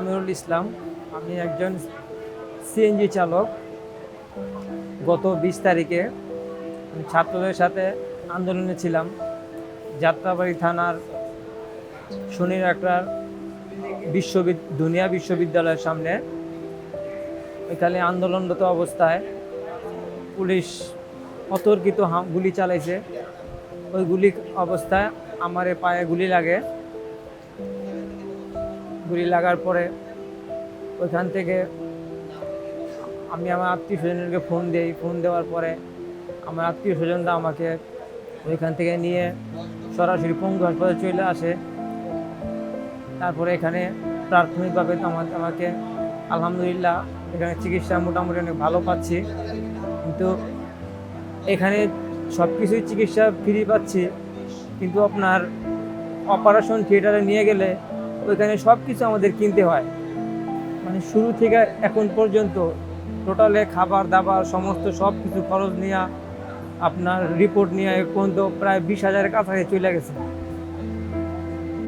আমিরুল ইসলাম, আমি একজন সিএনজি চালক। গত বিশ তারিখে আমি ছাত্রদের সাথে আন্দোলনে ছিলাম। যাত্রাবাড়ি থানার শনির একটা বিশ্ববিদ, দুনিয়া বিশ্ববিদ্যালয়ের সামনে। এখানে আন্দোলনরত অবস্থায় পুলিশ অতর্কিত গুলি চালাইছে। ওই গুলি অবস্থায় আমার পায়ে গুলি লাগে। গুলি লাগার পরে ওইখান থেকে আমি আমার আত্মীয় স্বজনকে ফোন দিই। ফোন দেওয়ার পরে আমার আত্মীয় স্বজনরা আমাকে ওইখান থেকে নিয়ে সরাসরি পঙ্গু হাসপাতালে চলে আসে। তারপরে এখানে প্রাথমিকভাবে আমার আমাকে আলহামদুলিল্লাহ এখানে চিকিৎসা মোটামুটি অনেক ভালো পাচ্ছি। কিন্তু এখানে সব কিছুই চিকিৎসা ফ্রি পাচ্ছি। কিন্তু আপনার অপারেশন থিয়েটারে নিয়ে গেলে ওইখানে সব কিছু আমাদের কিনতে হয়। মানে শুরু থেকে এখন পর্যন্ত টোটালে খাবার, দাবার, সমস্ত সব কিছু খরচ নেওয়া আপনার রিপোর্ট নিয়ে এখন তো প্রায় বিশ হাজারের কাছাকাছি চলে গেছে।